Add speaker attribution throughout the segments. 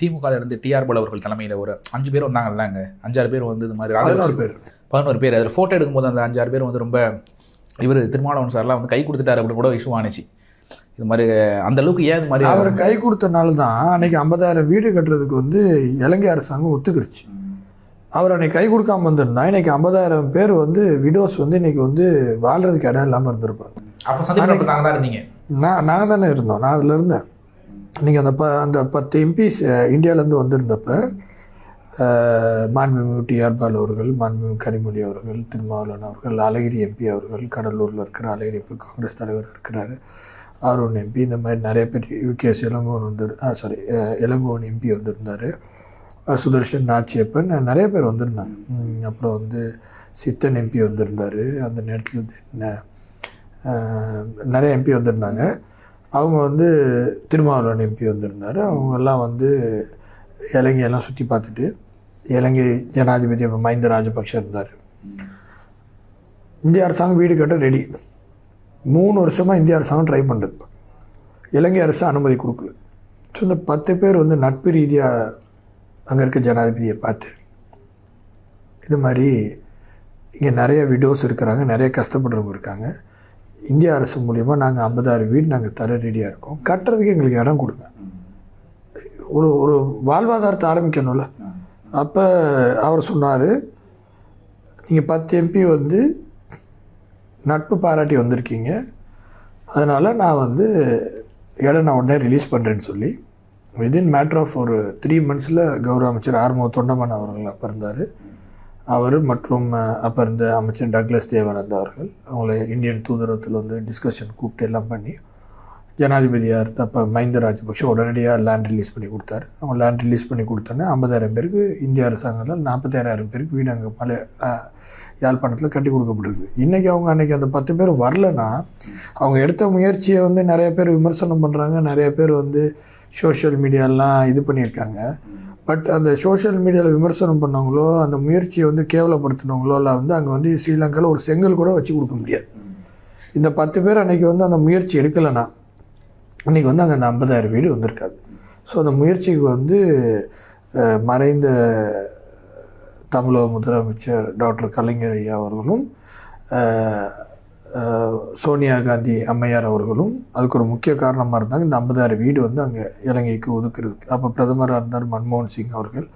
Speaker 1: திமுக இருந்து டிஆர் பால் அவர்கள் தலைமையில் ஒரு அஞ்சு பேர் வந்தாங்கல்ல அங்கே. அஞ்சாறு பேர் வந்து இது மாதிரி
Speaker 2: பதினோரு பேர்.
Speaker 1: பதினோரு பேர். அதில் ஃபோட்டோ எடுக்கும்போது அந்த அஞ்சாறு பேர் வந்து ரொம்ப இவர் திருமாவளவன் சார்லாம் வந்து கை கொடுத்துட்டாரு அப்படின்னு கூட இஷ்யூ ஆனிச்சு இது மாதிரி அந்த அளவுக்கு ஏன் இது மாதிரி
Speaker 2: அவர் கை கொடுத்தனால தான் அன்னைக்கு ஐம்பதாயிரம் வீடு கட்டுறதுக்கு வந்து இலங்கை அரசாங்கம் ஒத்துக்கிருச்சு. அவர் அன்னைக்கு கை கொடுக்காம வந்திருந்தா இன்னைக்கு ஐம்பதாயிரம் பேர் வந்து விடோஸ் வந்து இன்னைக்கு வந்து வாழ்றதுக்கு இடம் இல்லாமல் இருந்திருப்பாங்க.
Speaker 1: அப்போ நாங்கள் தான் இருந்தீங்க.
Speaker 2: நான் நாங்கள் தானே இருந்தோம். நான் அதில் இருந்தேன். நீங்கள் அந்த ப அந்த பத்து எம்பிஸ் இந்தியாவிலேருந்து வந்திருந்தப்ப மாண்புமிகு டிஆர்பால் அவர்கள் மாண்புமிகு கனிமொழி அவர்கள் திருமாவளவன் அவர்கள் அழகிரி எம்பி அவர்கள் கடலூரில் இருக்கிற அழகிரி இப்போ காங்கிரஸ் தலைவர் இருக்கிறாரு. அருண் எம்பி இந்த மாதிரி நிறைய பேர் யூகேஎஸ் இளங்கோவன் வந்து சாரி இளங்கோவன் எம்பி வந்திருந்தார். சுதர்ஷன் நாச்சியப்பன் நிறைய பேர் வந்திருந்தாங்க. அப்புறம் வந்து சித்தன் எம்பி வந்திருந்தார். அந்த நேரத்தில் என்ன நிறைய எம்பி வந்திருந்தாங்க. அவங்க வந்து திருமாவளவன் எம்பி வந்திருந்தார். அவங்கெல்லாம் வந்து இலங்கையெல்லாம் சுற்றி பார்த்துட்டு இலங்கை ஜனாதிபதி மஹிந்த ராஜபக்ஷ இருந்தார். இந்திய அரசாங்கம் வீடு கட்ட ரெடி மூணு வருஷமாக இந்திய அரசாங்கம் ட்ரை பண்ணுறது இலங்கை அரசு அனுமதி கொடுக்கல. ஸோ இந்த பத்து பேர் வந்து நட்பு ரீதியாக அங்கே இருக்க ஜனாதிபதியை பார்த்து இது மாதிரி இங்கே நிறைய விடோஸ் இருக்கிறாங்க நிறைய கஷ்டப்படுறவங்க இருக்காங்க. இந்திய அரசு மூலிமா நாங்கள் ஐம்பதாயிரம் வீடு நாங்கள் தர ரெடியாக இருக்கோம். கட்டுறதுக்கு எங்களுக்கு இடம் கொடுங்க. ஒரு ஒரு வாழ்வாதாரத்தை ஆரம்பிக்கணும்ல. அப்போ அவர் சொன்னார் நீங்கள் பத்து எம்பி வந்து நட்பு பாராட்டி வந்திருக்கீங்க. அதனால் நான் வந்து இடம் நான் உடனே ரிலீஸ் பண்ணுறேன்னு சொல்லி வித்தின் மேட்ரு ஆஃப் ஒரு த்ரீ மந்த்ஸில் கௌரவ அமைச்சர் ஆர்மோ தொண்டமான் அவர்கள் அப்போ இருந்தார். அவர் மற்றும் அப்போ இருந்த அமைச்சர் டக்ளஸ் தேவானந்த் அவர்கள் அவங்கள இந்தியன் தூதரகத்தில் வந்து டிஸ்கஷன் கூப்பிட்டு எல்லாம் பண்ணி ஜனாதிபதியாக இருந்த அப்போ மஹிந்த ராஜபக்ஷ உடனடியாக லேண்ட் ரிலீஸ் பண்ணி கொடுத்தாரு. அவங்க லேண்ட் ரிலீஸ் பண்ணி கொடுத்தோன்னே ஐம்பதாயிரம் பேருக்கு இந்திய அரசாங்கத்தில் நாற்பத்தாயிரம் பேருக்கு வீடு அங்கே மலை யாழ்ப்பாணத்தில் கட்டி கொடுக்கப்பட்டிருக்கு. இன்றைக்கி அவங்க அன்றைக்கி அந்த பத்து பேர் வரலன்னா அவங்க எடுத்த முயற்சியை வந்து நிறைய பேர் விமர்சனம் பண்ணுறாங்க நிறைய பேர் வந்து சோஷியல் மீடியாலாம் இது பண்ணியிருக்காங்க. பட் அந்த சோஷியல் மீடியாவில் விமர்சனம் பண்ணவங்களோ அந்த முயற்சியை வந்து கேவலப்படுத்தினவங்களோ இல்லை வந்து அங்கே வந்து ஸ்ரீலங்காவில் ஒரு செங்கல் கூட வச்சு கொடுக்க முடியாது. இந்த பத்து பேர் அன்றைக்கி வந்து அந்த முயற்சி எடுக்கலைன்னா அன்றைக்கி வந்து அங்கே அந்த ஐம்பதாயிரம் வீடு வந்திருக்காது. ஸோ அந்த முயற்சிக்கு வந்து மறைந்த தமிழக முதலமைச்சர் டாக்டர் கலைஞர் ஐயா அவர்களும் சோனியா காந்தி அம்மையார் அவர்களும் அதுக்கு ஒரு முக்கிய காரணமாக இருந்தாங்க. இந்த ஐம்பதாயிரம் வீடு வந்து அங்கே இலங்கைக்கு ஒதுக்குறதுக்கு. அப்போ பிரதமராக இருந்தார் மன்மோகன் சிங் அவர்கள்.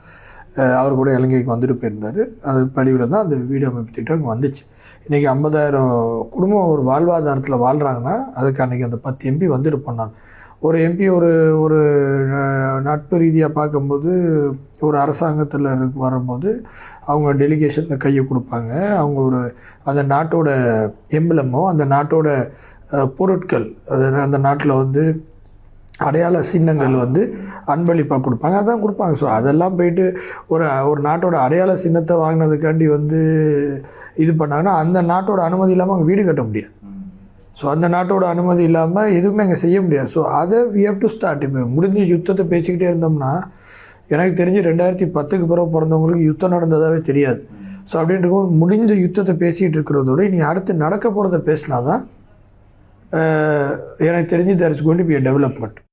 Speaker 2: அவர் கூட இலங்கைக்கு வந்துட்டு போயிருந்தார். அது படிவில் தான் அந்த வீடு அமைப்பு திட்டம் அங்கே வந்துச்சு. இன்றைக்கி ஐம்பதாயிரம் குடும்பம் ஒரு வாழ்வாதாரத்தில் வாழ்கிறாங்கன்னா அதுக்கு அன்றைக்கி அந்த பத்து எம்பி வந்துட்டு போனாங்க. ஒரு எம்பி ஒரு ஒரு நட்பு ரீதியாக பார்க்கும்போது ஒரு அரசாங்கத்தில் இருக்கு வரும்போது அவங்க டெலிகேஷனில் கையை கொடுப்பாங்க. அவங்க ஒரு அந்த நாட்டோட எம்பளமோ அந்த நாட்டோட பொருட்கள் அது அந்த நாட்டில் வந்து அடையாள சின்னங்கள் வந்து அன்பளிப்பாக கொடுப்பாங்க. அதான் கொடுப்பாங்க. ஸோ அதெல்லாம் போயிட்டு ஒரு ஒரு நாட்டோட அடையாள சின்னத்தை வாங்கினதுக்காண்டி வந்து இது பண்ணாங்கன்னா அந்த நாட்டோட அனுமதி இல்லாமல் அவங்க வீடு கட்ட முடியாது. ஸோ அந்த நாட்டோட அனுமதி இல்லாமல் எதுவுமே அங்கே செய்ய முடியாது. ஸோ அதை வி ஹவ் டு ஸ்டார்ட் இப்போ முடிஞ்ச யுத்தத்தை பேசிக்கிட்டே இருந்தோம்னா எனக்கு தெரிஞ்சு ரெண்டாயிரத்தி பத்துக்கு பிறகு பிறந்தவங்களுக்கு யுத்தம் நடந்ததாகவே தெரியாது. ஸோ அப்படின்ட்டு முடிஞ்ச யுத்தத்தை பேசிகிட்டு இருக்கிறதோட நீ அடுத்து நடக்க போகிறத பேசினா தான் எனக்கு தெரிஞ்சு there is going to be development